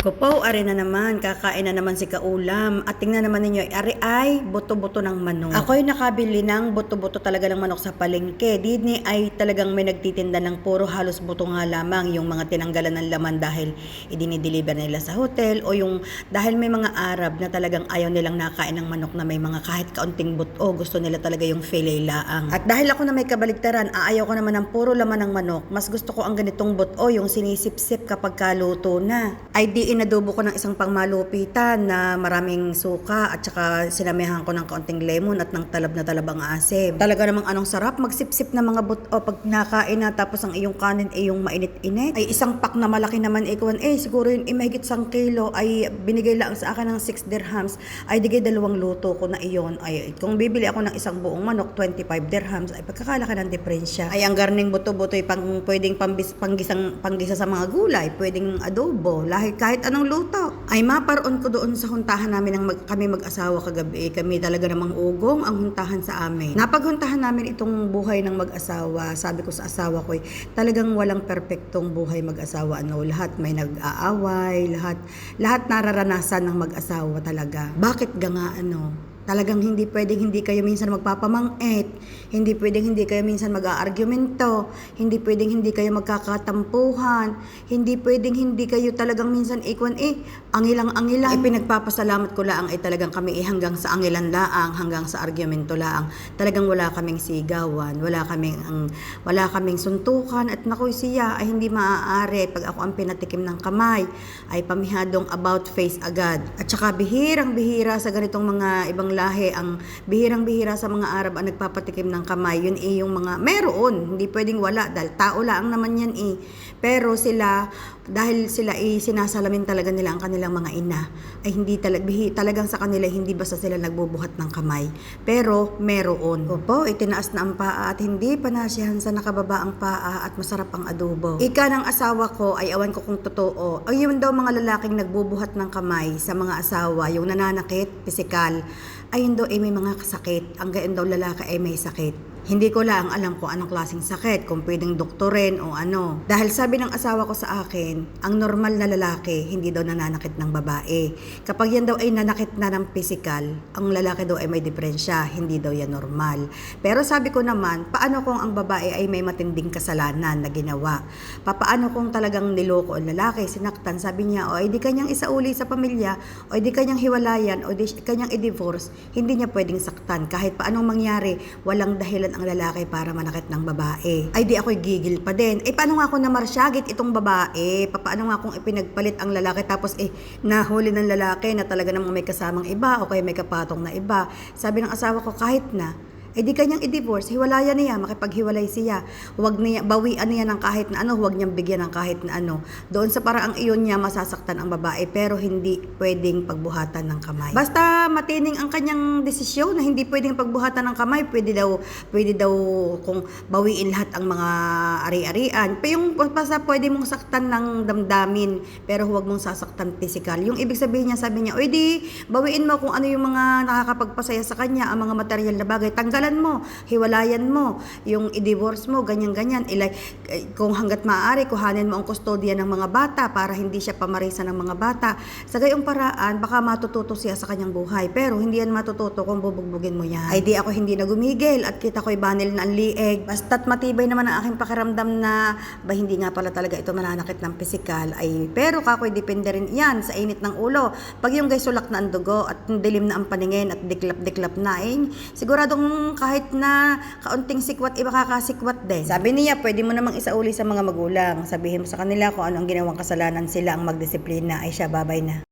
Kupaw, ari na naman, kakain na naman si Kaulam. At tingnan naman ninyo, ari ay buto-buto ng manok. Ako'y nakabili ng buto-buto talaga ng manok sa palengke. Dini ay talagang may nagtitinda ng puro halos buto nga lamang yung mga tinanggalan ng laman dahil idinideliver nila sa hotel o yung dahil may mga Arab na talagang ayaw nilang nakain ng manok na may mga kahit kaunting buto. Gusto nila talaga yung filet laang. At dahil ako na may kabaligtaran, aayaw ko naman ng puro laman ng manok. Mas gusto ko ang ganitong buto, yung sinisip-sip kapag kaluto na. Ay di inadobo ko ng isang pangmalupitan na maraming suka at saka sinamihan ko ng kaunting lemon at ng talab na talabang asim. Talaga namang anong sarap magsip-sip na mga buto pag nakain na tapos ang iyong kanin ay yung mainit-init. Ay isang pak na malaki naman ikuan eh siguro yun eh, mahigit isang kilo ay binigay lang sa akin ng 6 dirhams ay digay dalawang luto ko na iyon. Ay kung bibili ako ng isang buong manok 25 dirhams ay pagkakalaki ng diferensya. Ay ang garning buto-buto ay pang pwedeng pambis, panggisang panggisa sa mga gulay, pwedeng adobo, lahit kahit anong luto. Ay maparoon ko doon sa huntahan namin ng mag, kami mag-asawa kagabi. Kami talaga namang ugong ang huntahan sa amin. Napaghuntahan namin itong buhay ng mag-asawa. Sabi ko sa asawa ko, talagang walang perpektong buhay mag-asawa. Ano, lahat may nag-aaway, lahat lahat nararanasan ng mag-asawa talaga. Bakit ga ano? Talagang hindi pwedeng hindi kayo minsan magpapamangit, hindi pwedeng hindi kayo minsan mag-aargumento, hindi pwedeng hindi kayo magkakatampuhan, hindi pwedeng hindi kayo talagang minsan ikwan eh, angilang-angilang. Eh, pinagpapasalamat ko lang ay talagang kami eh, hanggang sa angilan laang, hanggang sa argumento laang. Talagang wala kaming sigawan, wala kaming, ang, wala kaming suntukan at nakoy siya ay hindi maaari pag ako ang pinatikim ng kamay ay pamihadong about face agad. At saka bihirang-bihira sa ganitong mga ibang lahi, ang bihirang-bihira sa mga Arab ang nagpapatikim ng kamay, yun eh yung mga, meron, hindi pwedeng wala, dahil tao lang naman yan eh. Pero sila, dahil sila eh, sinasalamin talaga nila ang kanilang mga ina, ay hindi talag, bihi, talagang sa kanila, hindi basta sila nagbubuhat ng kamay. Pero, meron. Opo, itinaas na ang paa at hindi pa nasyahan sa nakababa ang paa at masarap ang adobo. Ika ng asawa ko ay awan ko kung totoo. Ay yun daw mga lalaking nagbubuhat ng kamay sa mga asawa, yung nananakit, pisikal, ayun daw ay may mga kasakit. Ang gayon daw lalaki ay may sakit. Hindi ko lang alam kung anong klaseng sakit, kung pwedeng doktorin o ano. Dahil sabi ng asawa ko sa akin, ang normal na lalaki hindi daw nananakit ng babae. Kapag yan daw ay nanakit na ng physical, ang lalaki daw ay may diferensya, hindi daw yan normal. Pero sabi ko naman, paano kung ang babae ay may matinding kasalanan na ginawa? Papaano kung talagang niloko ang lalaki, sinaktan, sabi niya, o ay di kanyang isauli sa pamilya, o ay di kanyang hiwalayan, o di kanyang i-divorce, hindi niya pwedeng saktan. Kahit paanong mangyari, walang dahilan ang lalaki para manakit ng babae. Ay di ako'y gigil pa din. Eh paano nga kung namarsyagit itong babae? Pa- Paano nga kung ipinagpalit ang lalaki tapos eh nahuli ng lalaki na talaga namang may kasamang iba o kaya may kapatong na iba. Sabi ng asawa ko kahit na eh di kanyang i-divorce, hiwalayan niya, makipaghiwalay siya. Huwag niya, bawian niya ng kahit na ano, huwag niyang bigyan ng kahit na ano. Doon sa paraang iyon niya, masasaktan ang babae, pero hindi pwedeng pagbuhatan ng kamay. Basta matining ang kanyang desisyon na hindi pwedeng pagbuhatan ng kamay, pwede daw, pwede daw kung bawiin lahat ang mga ari-arian. Pero yung basta pwede mong saktan ng damdamin, pero huwag mong sasaktan physical. Yung ibig sabihin niya, sabi niya, o di, bawiin mo kung ano yung mga nakakapagpasaya sa kanya, ang mga material na bagay, tanggalan mo, hiwalayan mo, yung i-divorce mo, ganyan-ganyan. Ilay, eh, kung hanggat maaari, kuhanin mo ang kustodya ng mga bata para hindi siya pamarisa ng mga bata. Sa gayong paraan, baka matututo siya sa kanyang buhay. Pero hindi yan matututo kung bubugbugin mo yan. Ay di ako hindi na gumigil at kita ko'y banil na ang lieg. Basta't matibay naman ang aking pakiramdam na ba hindi nga pala talaga ito mananakit ng pisikal. Ay pero kako'y depende rin yan sa init ng ulo. Pag yung guys sulak na ang dugo at dilim na ang paningin at diklap-diklap na, eh, siguradong kahit na kaunting sikwat, iba kakasikwat din. Sabi niya, pwede mo namang isauli sa mga magulang. Sabihin mo sa kanila kung ano ang ginawang kasalanan sila ang magdisiplina. Ay siya, babay na.